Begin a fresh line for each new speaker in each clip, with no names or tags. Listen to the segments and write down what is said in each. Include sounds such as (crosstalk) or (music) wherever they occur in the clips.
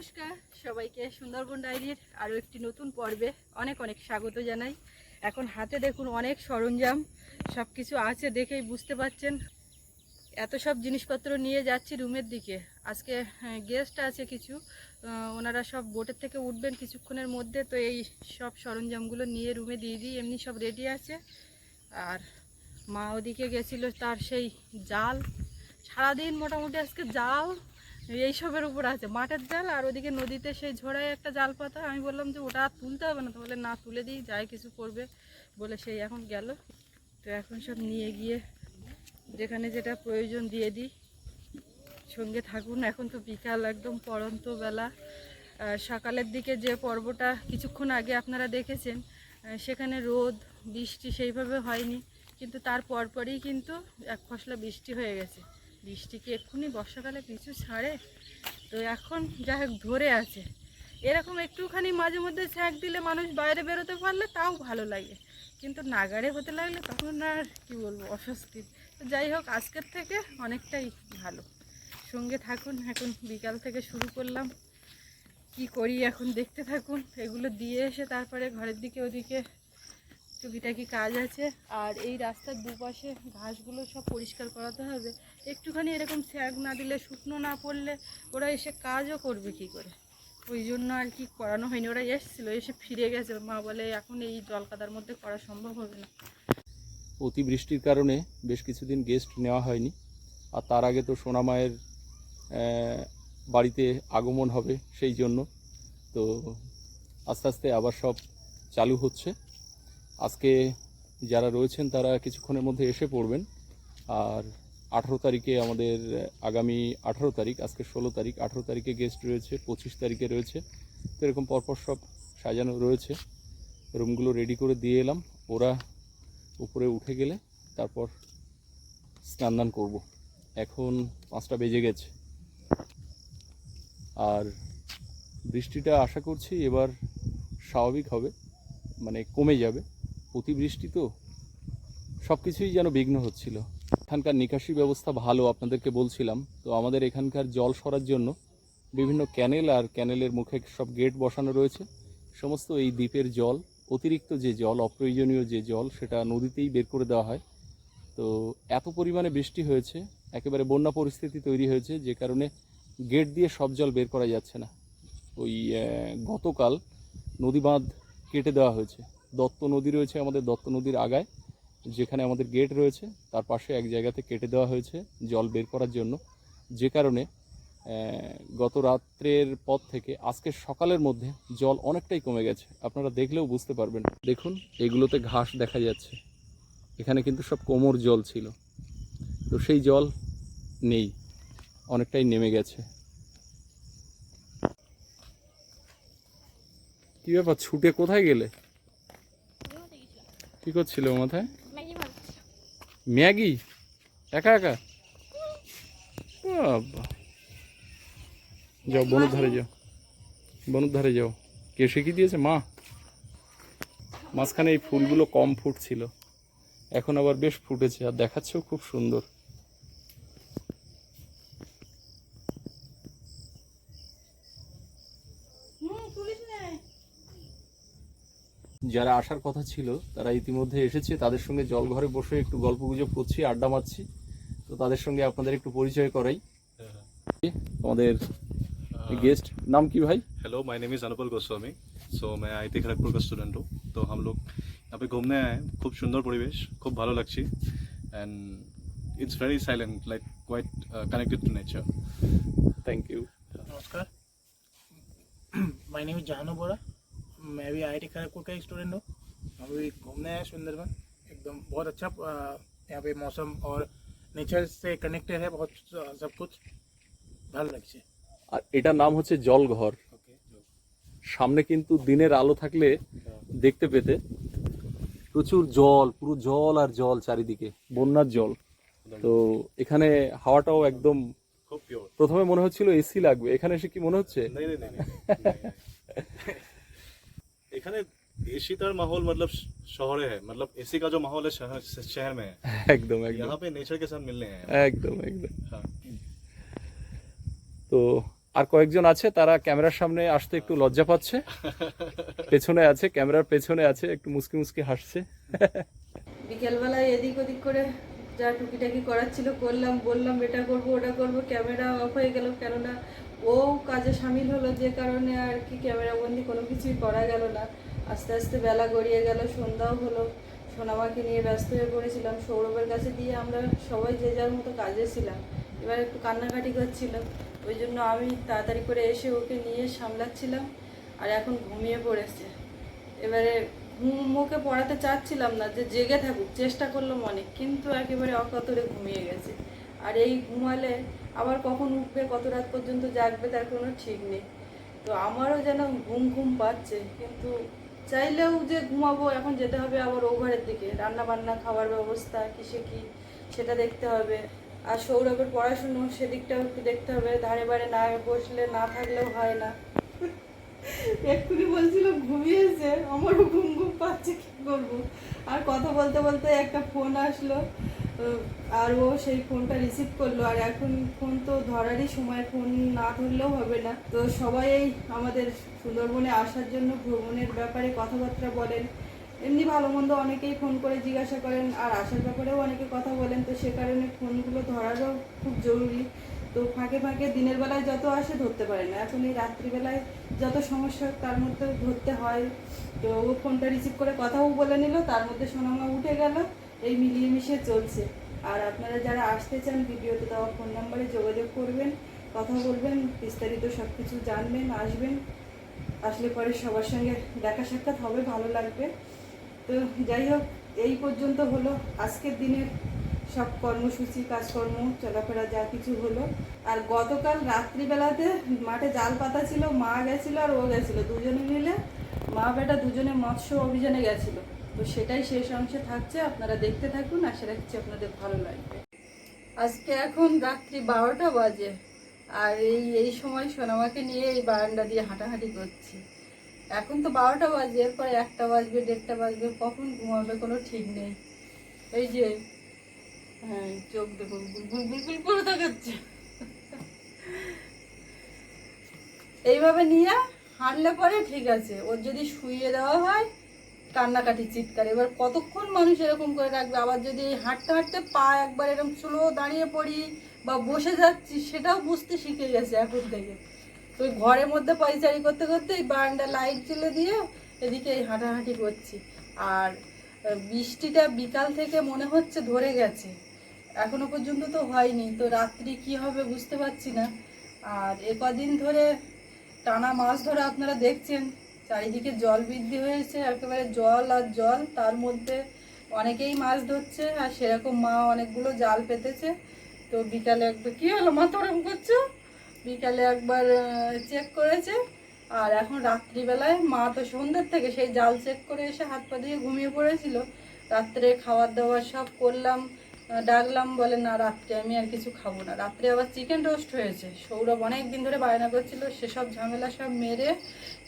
নমস্কার, সবাইকে সুন্দরবন ডায়েরির আরও একটি নতুন পর্বে অনেক অনেক স্বাগত জানাই। এখন হাতে দেখুন অনেক সরঞ্জাম সব কিছু আছে দেখেই বুঝতে পাচ্ছেন। এত সব জিনিসপত্র নিয়ে যাচ্ছি রুমের দিকে। আজকে গেস্ট আছে কিছু ওনারা সব বোটের থেকে উঠবেন কিছুক্ষণের মধ্যে, তো এই সব সরঞ্জামগুলো নিয়ে রুমে দিয়ে দিই, এমনি সব রেডি আছে। আর মা ওদিকে গেছিল তার সেই জাল। সারাদিন মোটামুটি আজকে জাল এইসবের উপর আছে। মাঠের জাল আর ওদিকে নদীতে সেই ঝোড়ায় একটা জাল পাতা আমি বললাম যে ওটা আর তুলতে হবে না। তো বলে, না, তুলে দিই, যাই কিছু করবে। বলে, সেই এখন গেল। তো এখন সব নিয়ে গিয়ে যেখানে যেটা প্রয়োজন দিয়ে দিই। সঙ্গে থাকুন। এখন তো বিকাল, একদম পড়ন্ত বেলা। সকালের দিকে যে পর্বটা কিছুক্ষণ আগে আপনারা দেখেছেন সেখানে রোদ, বৃষ্টি সেইভাবে হয়নি। কিন্তু তার পরপরই কিন্তু এক ফসলা বৃষ্টি হয়ে গেছে। বৃষ্টি কি এক্ষুনি বর্ষাকালে পিছু ছাড়ে। তো এখন যা হোক ধরে আছে। এরকম একটুখানি মাঝে মধ্যে ছ্যাঁক দিলে মানুষ বাইরে বেরোতে পারলে তাও ভালো লাগে। কিন্তু নাগারে হতে লাগলে তখন আর কি বলব, অস্বস্তি। যাই হোক, আজকের থেকে অনেকটাই ভালো। সঙ্গে থাকুন, এখন বিকাল থেকে শুরু করলাম। কি করি এখন দেখতে থাকুন। এগুলো দিয়ে এসে তারপরে ঘরের দিকে, ওদিকে টুকিটাকি কাজ আছে। আর এই রাস্তার দুপাশে ঘাসগুলো সব পরিষ্কার করাতে হবে। একটুখানি এরকম স্যাগ না দিলে, শুকনো না পড়লে ওরা এসে কাজও করবে কি করে? ওই জন্য আর কি করানো হয়নি। ওরা এসেছিল, এসে ফিরে গেছে। মা বলে, এখন এই জলকাদার মধ্যে করা সম্ভব হবে না।
অতিবৃষ্টির কারণে বেশ কিছুদিন গেস্ট নেওয়া হয়নি। আর তার আগে তো সোনামায়ের বাড়িতে আগমন হবে সেই জন্য। তো আস্তে আস্তে আবার সব চালু হচ্ছে। আজকে যারা রয়েছেন তারা কিছুক্ষণের মধ্যে এসে পড়বেন। আর আঠারো তারিখে আমাদের, আগামী আঠারো তারিখ, আজকে ষোলো তারিখ, আঠারো তারিখে গেস্ট রয়েছে, পঁচিশ তারিখে রয়েছে। তো এরকম পরপর সব সাজানো রয়েছে। রুমগুলো রেডি করে দিয়ে এলাম। ওরা উপরে উঠে গেলে তারপর স্নান দান করব। এখন পাঁচটা বেজে গেছে। আর বৃষ্টিটা আশা করছি এবার স্বাভাবিক হবে মানে কমে যাবে। অতিবৃষ্টি তো? সব কিছুই যেন বিঘ্ন হচ্ছিল। এখানকার নিকাশি ব্যবস্থা ভালো, আপনাদেরকে বলছিলাম। তো আমাদের এখানকার জল সরার জন্য বিভিন্ন ক্যানেল আর ক্যানেলের মুখে সব গেট বসানো রয়েছে। সমস্ত এই দ্বীপের জল, অতিরিক্ত যে জল, অপ্রয়োজনীয় যে জল, সেটা নদীতেই বের করে দেওয়া হয়। তো এত পরিমাণে বৃষ্টি হয়েছে, একেবারে বন্যা পরিস্থিতি তৈরি হয়েছে, যে কারণে গেট দিয়ে সব জল বের করা যাচ্ছে না। ওই গতকাল নদী বাঁধ কেটে দেওয়া হয়েছে। দত্ত নদী রয়েছে আমাদের দত্ত নদীর আগায়, যেখানে আমাদের গেট রয়েছে। তার পাশে এক জায়গাতে কেটে দেওয়া হয়েছে জল বের করার জন্য। যে কারণে গত রাত্রের পর থেকে আজকে সকালের মধ্যে জল অনেকটাই কমে গেছে। আপনারা দেখলেও বুঝতে পারবেন। দেখুন, এগুলোতে ঘাস দেখা যাচ্ছে। এখানে কিন্তু সব কোমর জল ছিল। তো সেই জল নেই। অনেকটাই নেমে গেছে। কী ব্যাপার? ছুটে কোথায় গেলে? কি করছিল মাথায়? ম্যাগি একা একা? বাবা। যাও বনুর ধারে যাও। বনুর ধারে যাও। কে শিখিয়ে দিয়েছে? মা। মাঝখানে এই ফুলগুলো কম ফুটছিল। এখন আবার বেশ ফুটেছে আর দেখাচ্ছেও খুব সুন্দর। যারা আসার কথা ছিল তারা ইতিমধ্যে এসেছে তাদের সঙ্গে জল ঘরে বসে একটু গল্প গুজব করছি আড্ডা মারছি তো তাদের সঙ্গে আপনাদের একটু পরিচয় করাই আমাদের গেস্ট নাম কি ভাই
hello my name is Anupal Goswami so मैं आई टी खड़गपुर का स्टूडेंट हूँ तो हम लोग यहाँ पे घूमने आए हैं खूब सुंदर परिवेश खूब भालो লাগছে and it's very silent like quite connected to nature
thank you
नमस्कार my name is Janu Bora मैं भी आई टी खड़गपुर का स्टूडेंट हूँ हम भी घूमने आए सुंदरबन एकदम बहुत अच्छा अ, यहाँ पे मौसम और नेचर से कनेक्टेड है बहुत अ, सब कुछ ভালো লাগছে
আর এটার নাম হচ্ছে জলঘর
ओके
সামনে কিন্তু দিনের আলো থাকলে দেখতে পেতে প্রচুর জল পুরো জল আর জল চারিদিকে বন্যার জল তো এখানে হাওয়াটাও একদম
खूब प्योर
প্রথমে মনে হচ্ছিল এসি লাগবে এখানে এসে কি মনে হচ্ছে (laughs)
नहीं नहीं नहीं এখানে এসি তার माहौल मतलब शहरे है मतलब एसी का जो माहौल है शहर शहर में है
একদম একদম
यहाँ पे नेचर के साथ मिलने हैं
একদম একদম
हाँ
তো আর কয়েকজন আছে তারা ক্যামেরার সামনে আসতে একটু লজ্জা পাচ্ছে (laughs) পেছনে আছে ক্যামেরার পেছনে আছে একটু মুসকি মুসকি হাসছে
বিকেলবেলায় এদিক ওদিক করে যা টুকিটাকি করার ছিল করলাম, বললাম, এটা করব, ওটা করব। ক্যামেরা অফ হয়ে গেল। কেননা ও কাজে সামিল হলো, যে কারণে আর কি ক্যামেরা বন্দি কোনো কিছুই করা গেল না। আস্তে আস্তে বেলা গড়িয়ে গেল, সন্ধ্যাও হলো। সোনামাকে নিয়ে ব্যস্ত হয়ে পড়েছিলাম। সৌরভের কাছে দিয়ে আমরা সবাই যে যার মতো কাজে ছিলাম। এবার একটু কান্নাকাটি করছিল। ওই জন্য আমি তাড়াতাড়ি করে এসে ওকে নিয়ে সামলাচ্ছিলাম আর এখন ঘুমিয়ে পড়েছে। এবারে মুখে পড়াতে চাচ্ছিলাম না, যে জেগে থাকুক, চেষ্টা করলাম অনেক কিন্তু একেবারে অকাতরে ঘুমিয়ে গেছে। আর এই ঘুমালে আবার কখন উঠবে, কত রাত পর্যন্ত জাগবে, তার কোনো ঠিক নেই। তো আমারও যেন ঘুম ঘুম পাচ্ছে, কিন্তু চাইলেও যে ঘুমাবো, এখন যেতে হবে আবার ওভারের দিকে। রান্না বান্না খাওয়ার ব্যবস্থা, কিসে কি, সেটা দেখতে হবে। আর সৌরভের পড়াশুনো, সেদিকটাও একটু দেখতে হবে। ধারে বারে না বসলে না থাকলেও হয় না। এক্ষুনি বলছিল ঘুমিয়েছে আমারও ঘুম ঘুম পাচ্ছে, কি করব? আর কথা বলতে বলতে একটা ফোন আসলো আর ও সেই ফোনটা রিসিভ করল, আর এখন ফোন তো ধরারই সময় ফোন না ধরলেও হবে না। তো সবাই আমাদের সুন্দরবনে আসার জন্য ভ্রমণের ব্যাপারে কথাবার্তা বলেন। এমনি ভালো মন্দ অনেকেই ফোন করে জিজ্ঞাসা করেন, আর আসার ব্যাপারেও অনেকে কথা বলেন। তো সে কারণে ফোনগুলো ধরারও খুব জরুরি। তো ফাঁকে ফাঁকে দিনের বেলায় যত আসে ধরতে পারে না। এখন এই রাত্রিবেলায় যত সমস্যা তার মধ্যে ধরতে হয়। তো ও ফোনটা রিসিভ করে কথাও বলে নিল, তার মধ্যে সোনামা উঠে গেল, এই মিলিয়ে মিশিয়ে চলছে। আর আপনারা যারা আসতে চান ভিডিওতে দেওয়া ফোন নাম্বারে যোগাযোগ করবেন, কথা বলবেন, বিস্তারিত সব কিছু জানবেন, আসবেন। আসলে পরে সবার সঙ্গে দেখা সাক্ষাৎ হবে, ভালো লাগবে। তো যাই হোক, এই পর্যন্ত হলো আজকের দিনের সব কর্মসূচি, কাজকর্ম, চলাফেরা যা কিছু হলো। আর গতকাল রাত্রিবেলাতে মাঠে জাল পাতা ছিল, মা গেছিল আর ও গেছিল। দুজনে মিলে মা বেটা দুজনে মৎস্য অভিযানে গেছিল। তো সেটাই শেষ অংশে থাকছে। আপনারা দেখতে থাকুন, আশা রাখছি আপনাদের ভালো লাগবে। আজকে এখন রাত্রি বারোটা বাজে। আর এই এই সময় সোনামাকে নিয়ে এই বারান্দা দিয়ে হাঁটাহাঁটি করছি। এখন তো বারোটা বাজে, এরপরে একটা বাজবে, দেড়টা বাজবে, কখন ঘুমাবে কোনো ঠিক নেই। এই যে হ্যাঁ চোখ দেখুন বুলবুল বুলবুল করে তাকাচ্ছে এইভাবে নিয়ে হাঁটলে পরে ঠিক আছে, ওর যদি শুইয়ে দেওয়া হয়, কান্নাকাটি, চিৎকার। এবার কতক্ষণ মানুষ এরকম করে রাখবে আবার যদি হাঁটতে হাঁটতে পা একবার এরকম স্লো দাঁড়িয়ে পড়ি বা বসে যাচ্ছি, সেটাও বুঝতে শিখে গেছে এখন থেকে। তো ঘরের মধ্যে পাইচারি করতে করতে এই বারান্দা লাইট জ্বেলে দিয়ে এদিকে এই হাঁটাহাঁটি করছি। আর বৃষ্টিটা বিকাল থেকে মনে হচ্ছে ধরে গেছে। এখনও পর্যন্ত তো হয়নি। তো রাত্রি কি হবে বুঝতে পারছি না। আর এ কদিন ধরে টানা মাছ ধরা আপনারা দেখছেন, চারিদিকে জল বৃদ্ধি হয়েছে, একেবারে জল আর জল। তার মধ্যে অনেকেই মাছ ধরছে আর সেরকম মা অনেকগুলো জাল পেতেছে। তো বিকালে একবার কি হলো মা তোরম করছ? বিকালে একবার চেক করেছে। আর এখন রাত্রিবেলায় মা তো সন্ধ্যের থেকে সেই জাল চেক করে এসে হাত পা দিয়ে ঘুমিয়ে পড়েছিল। রাত্রে খাবার দাবার সব করলাম। ডাকলাম, বলে, না, রাত্রে আমি আর কিছু খাব না। রাত্রে আবার চিকেন রোস্ট হয়েছে। সৌরভ অনেক দিন ধরে বায়না করছিল, সেসব ঝামেলা সব মেরে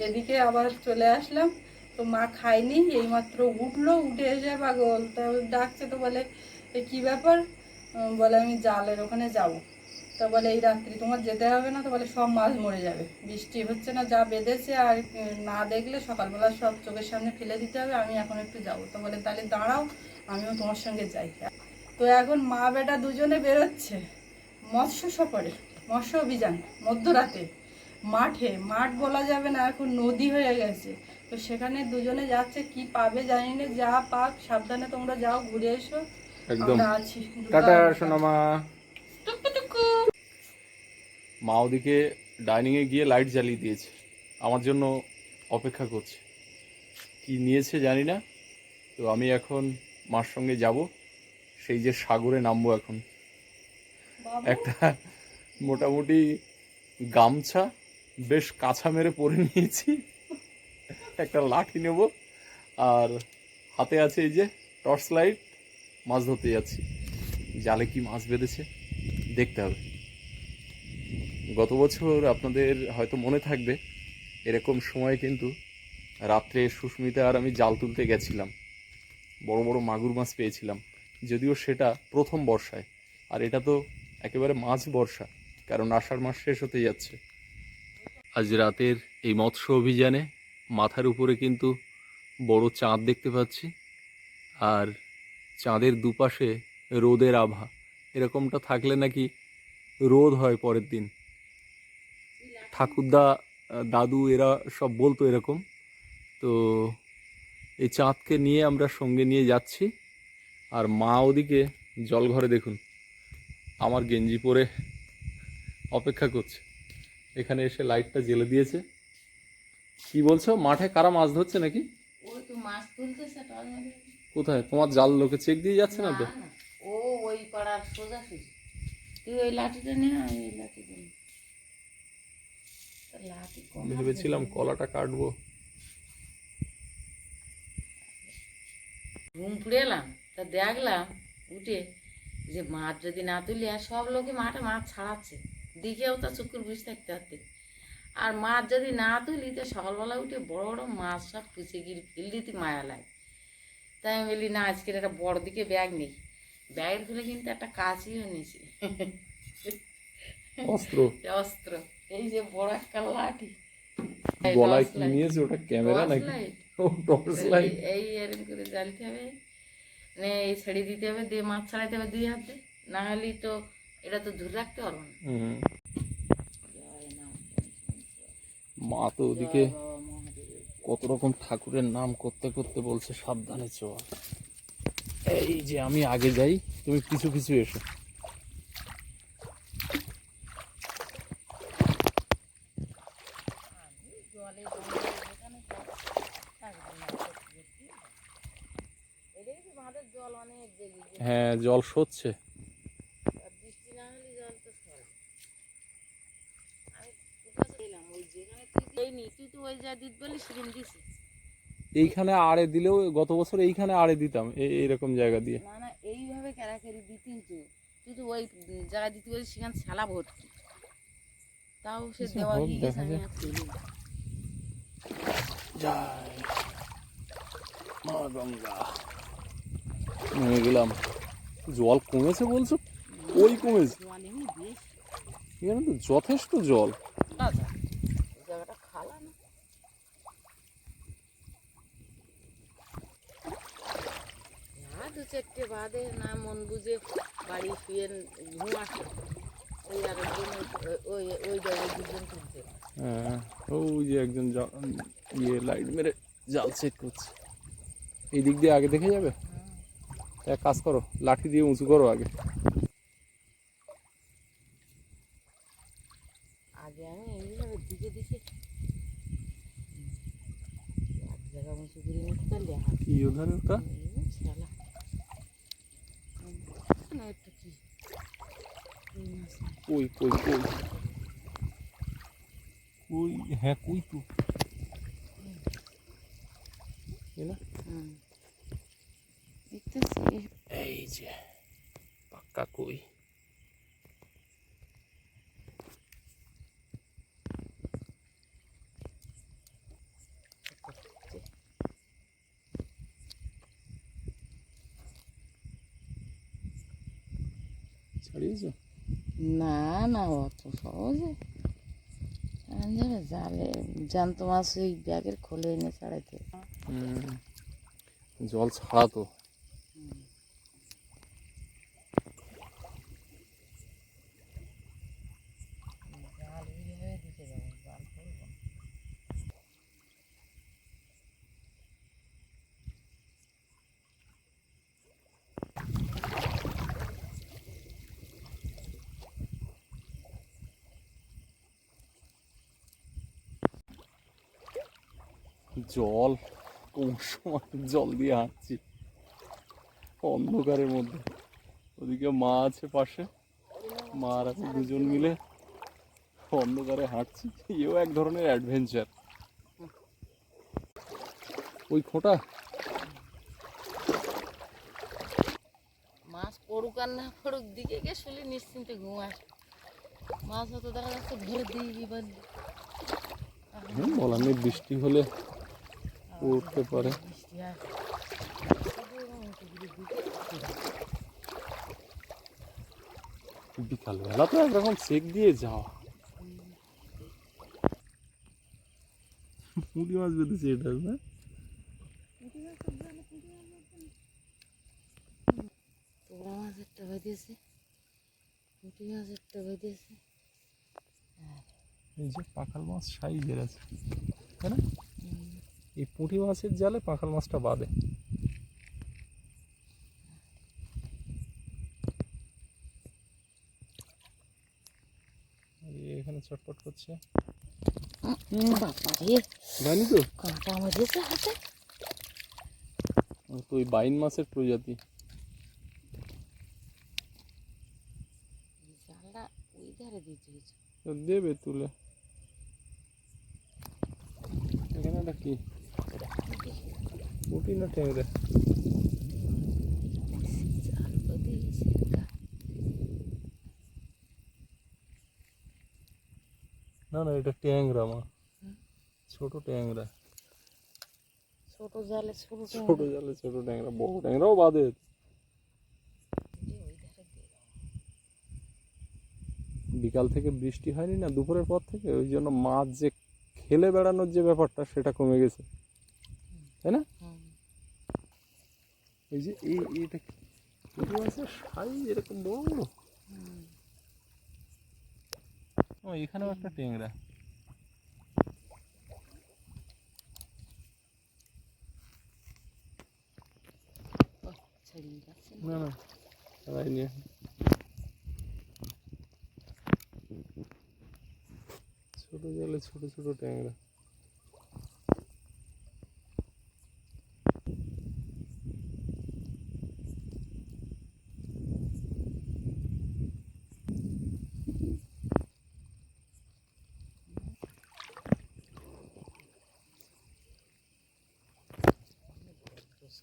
এদিকে আবার চলে আসলাম। তো মা খায়নি, এইমাত্র উঠল, উঠে এসে পাগল। তা ডাকছে তো বলে কী ব্যাপার? বলে, আমি জালের ওখানে যাব। তো বলে, এই রাত্রি তোমার যেতে হবে না? তো বলে, সব মাছ মরে যাবে। বৃষ্টি হচ্ছে না, যা বেঁধেছে আর না দেখলে সকালবেলা সব চোখের সামনে ফেলে দিতে হবে, আমি এখন একটু যাব। তো বলে, তাহলে দাঁড়াও, আমিও তোমার সঙ্গে যাই। তো এখন মা বেটা দুজনে বেরোচ্ছে। মৎস্য সফরে মৎস্য অভিযান মধ্যরাতে। মাঠে মাঠ বলা যাবে না এখন নদী হয়ে গেছে। তো সেখানে দুজনে যাচ্ছে কি পাবে জানি না যা পাক সাবধানে তোমরা যাও ঘুরে এসো।
একদম।
আছি
টাটা সোনামা। মা ওদিকে ডাইনিংয়ে গিয়ে লাইট জ্বালিয়ে দিয়েছে। আমার জন্য অপেক্ষা করছে। কি নিয়েছে জানি না। তো আমি এখন মার সঙ্গে যাব। সেই যে সাগরে নামবো এখন। একটা মোটামুটি গামছা বেশ কাছা মেরে পরে নিয়েছি। একটা লাঠি নেব। আর হাতে আছে এই যে টর্চ লাইট। মাছ ধরতে যাচ্ছি। জালে কি মাছ বেঁধেছে দেখতে হবে। গত বছর আপনাদের হয়তো মনে থাকবে এরকম সময় কিন্তু রাত্রে সুস্মিতা আর আমি জাল তুলতে গেছিলাম। বড় বড় মাগুর মাছ পেয়েছিলাম। যদিও সেটা প্রথম বর্ষায়, আর এটা তো একেবারে মাঝ বর্ষা, কারণ আষাঢ় মাস শেষ হতে যাচ্ছে। আজ রাতের এই মৎস্য অভিযানে মাথার উপরে কিন্তু বড় চাঁদ দেখতে পাচ্ছি, আর চাঁদের দুপাশে রোদের আভা, এরকমটা থাকলে নাকি রোদ হয় পরের দিন। ঠাকুরদা, দাদু এরা সব বলতো এরকম, তো এই চাঁদকে নিয়ে আমরা সঙ্গে নিয়ে যাচ্ছি। আর মা ওদিকে জলঘরে দেখুন আমার গেঞ্জি পরে অপেক্ষা করছে। এখানে এসে লাইটটা জ্বেলে দিয়েছে। কি বলছো মাঠে কারা মাছ ধরছে নাকি?
ওই তো মাছ তুলতেছে
কোথায়? তোমার জাল লোকে চেক দিয়ে যাচ্ছে না তো?
ও ওই পাড়ার সোজা সুজি তুই ওই লাঠিটা নে আমি লাঠিটা লাঠি কম
ভেবেছিলাম কলাটা কাটবো।
ঘুম এলাম? তা দেখলাম উঠে যে মাছ যদি না তুলি আর সব লোকে মাঠে মাছ ছাড়াচ্ছে দিকেও তো চুকুর বসে থাকতে হতে আর মাছ যদি না তুলি তো সকালবেলা উঠে বড় বড় মাছ সব পুষে গিয়ে ফেল দিতে মায়া লাগে তাই আমি বলি না আজকের একটা বড় দিকে ব্যাগ নেই। ব্যাগের খুলে কিন্তু একটা কাঁচিও নিয়েছি।
অস্ত্র।
অস্ত্র এই যে বড় একটা লাঠি।
গলায় কি নিয়েছে ওটা? ক্যামেরা নাকি? টর্চ লাইট
এই- এরকম করে জ্বালতে হবে। এই ছেড়ে দিতে হবে দিয়ে মাছ ছাড়াইতে হবে দুই হাতে। না হলে তো এটা তো ধরে রাখতে পারব না।
মা তো ওদিকে কত রকম ঠাকুরের নাম করতে করতে বলছে সাবধানে চল। এই যে আমি আগে যাই তুমি কিছু কিছু এসো। হ্যাঁ জল সচ্ছে
আর বৃষ্টি না হলে জল তো সরে। আমি কোথাও এলাম? ওই যেখানে তুই দেয়নি তুই তো ওই যা দিত বলি সেখানে দিছিস।
এইখানে আড়ে দিলেও গত বছর এইখানে আড়ে দিতাম এইরকম জায়গা দিয়ে।
না না এইভাবে ক্যারাকারি দিতি তো তুই তো ওই জায়গা দিতে বলি সেখানে ভর্তি। তাও সে দেওয়া
দেখা। জয় মা গঙ্গা। নেমে গেলাম। জল কমেছে বলছো? ওই কমেছে? এখানে তো যথেষ্ট জল।
দু চারটে বাদে না মন বুঝে বাড়ি শুয়ে ঘুম আসে ওই আরেকজন ওই- ওই জায়গায় দুজন
হ্যাঁ ওই যে একজন ইয়ে লাইট মেরে জাল সেট করছে। এই দিক দিয়ে আগে দেখে যাবে? এক কাজ করো লাঠি দিয়ে উঁচু করো আগে
আগে আমি এইভাবে দিকে দিকে এক জায়গা উঁচু করে নিতে পারলে
কি ওধার ওটা। কই কই কই কই হ্যাঁ কই তো না?
হুম
যে পাক্কা কই ছাড়িয়েছো
না না অত সহজে জালে জ্যান্ত মাছ ওই ব্যাগের খোলে এনে ছাড়াইতে
হুম। জল ছাড়া তো
জাল এইভাবে দিতে যাব জাল করব না।
জল কোন সময় জল দিয়ে হাঁটছি। অন্ধকারের মধ্যে। ওদিকে মা আছে পাশে। মা আর আমি দুজন মিলে অন্ধকারে হাঁটছি। এও এক ধরনের অ্যাডভেঞ্চার ওই খোঁটা।
মাছ পড়ুক আর না পড়ুক দিকে গিয়ে শুলে নিশ্চিন্তে ঘুম আসে মাছ হয়তো দেখা যাচ্ছে ভরে
হুম, বলার নেই বৃষ্টি হলে পড়তে পারে। বিকালবেলা তো একরকম সেক দিয়ে যাওয়া। পুঁটি মাছ বেঁধেছে এটা না?
তোরা মাছ একটা বেঁধেছে পুঁটি মাছ একটা বেঁধেছে।
এই যে পাখাল মাছ সাইজের আছে তাই না? এই পুঁটি মাছের জালে পাখাল মাছটা বাঁধে এখানে চটপট করছে। জানি তো?
কাঁটা বেঁধেছে হাতে
তো ওই বাইন মাছের প্রজাতি। দেবে তুলে। এখানে কি?
গেছে একটা।
না না এটা ট্যাংরা মা ছোট ট্যাংরা
ছোট জালে ছোট
ছোট জালে ছোট ট্যাংরা বড় ট্যাংরাও বাদে বিকাল থেকে বৃষ্টি হয়নি না? দুপুরের পর থেকে? ওই জন্য মাছ যে খেলে বেড়ানোর যে ব্যাপারটা সেটা কমে গেছে। তাই না? এই যে এই এটা কি? মাছের সাইজ এরকম বড়। ও এখানেও একটা ট্যাংরা। না না দাঁড়াই নিয়ে ছোট জলে ছোট ছোট ট্যাংরা।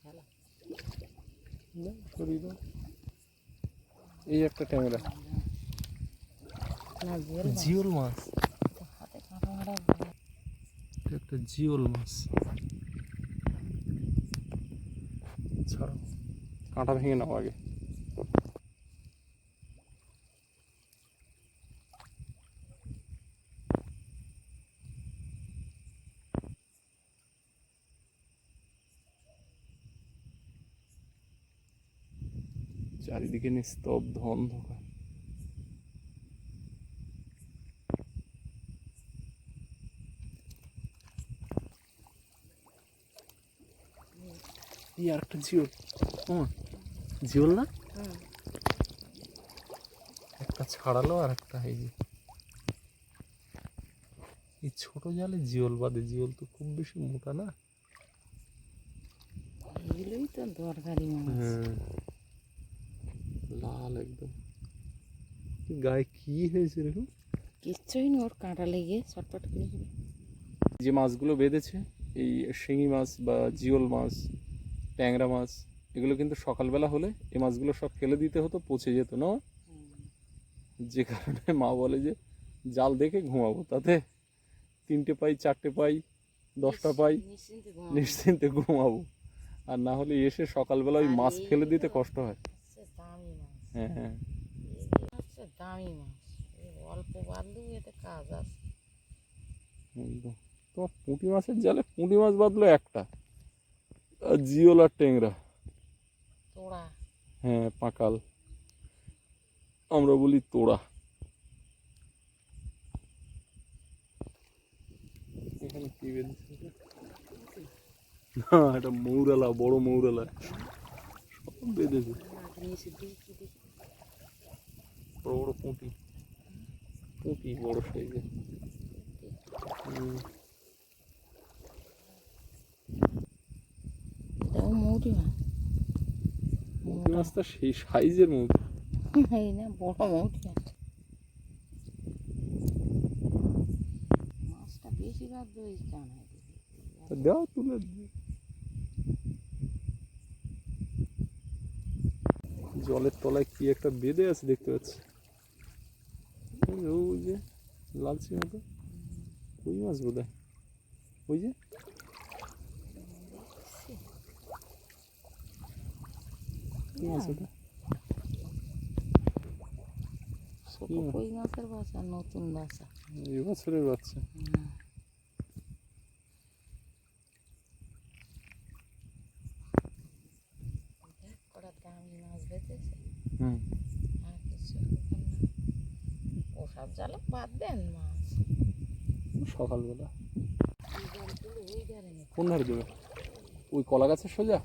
না, সরিয়ে দাও। এই একটা ট্যাংরা জিওল মাছ
কাঁটা
একটা জিওল মাছ ছাড়ো কাঁটা ভেঙে নাও আগে চারিদিকে নিস্তব্ধ অন্ধকার। এই আর একটা জিওল জিওল না? একটা ছাড়ালো আর একটা এই যে। এই ছোট জালে জিওল বাদে জিওল তো খুব বেশি মোটা না?
এগুলোই তো দরকারি মাছ।
হ্যাঁ। লাল একদম। গায়ে কি হয়েছে এরকম
কিচ্ছুই না ওর কাঁটা লেগে ছটপট করে।
যে মাছগুলো বেঁধেছে এই শিঙি মাছ বা জিওল মাছ ট্যাংরা মাছ এগুলো কিন্তু সকালবেলা হলে এই মাছগুলো সব ফেলে দিতে হতো পচে যেত না যে কারণে মা বলে যে জাল দেখে ঘুমাবো তাতে তিনটে পাই চারটে পাই দশটা পাই
নিশ্চিন্তে ঘুমাবো।
আর না হলে এসে সকালবেলা ওই মাছ ফেলে দিতে কষ্ট হয়। হ্যাঁ।
হচ্ছে দামি মাছ। অল্প বাঁধলেও এতে কাজ আছে।
একদম তোমার পুঁটি মাছের জালে পুঁটি মাছ বাঁধলো একটা। আর জিওল আর ট্যাংরা।
তোড়া।
হ্যাঁ পাকাল। আমরা বলি তোড়া। এখানে কি বেঁধেছে? না এটা মৌরালা বড় মৌরালা। সব বেঁধেছে
মাছ নিয়েছে দেখি দেখি
বড় বড় পুঁটি। পুঁটি বড় সাইজের।
এটাও মৌরি মাছ।
মাছটা সেই সাইজের মৌরি।
এই না বড় মৌরি মাছ। মাছটা বেশি রাত দই দেখি
দাও তুলে জলের তলায় কি একটা বেঁধে আছে দেখতে পাচ্ছি? ওই যে, লালচি মতো। ওই মাছ বোধ হয় ওই যে? মাছ ওটা?
কই মাছের বাসা নতুন বাসা
এই বছরের বাচ্চা
হুম।
হুম
আর কিছু এখন না। ওসব জালে বাদ দেন মাছ
সকালবেলা। কোন ধারে দেবে ওই কলা গাছের সোজা?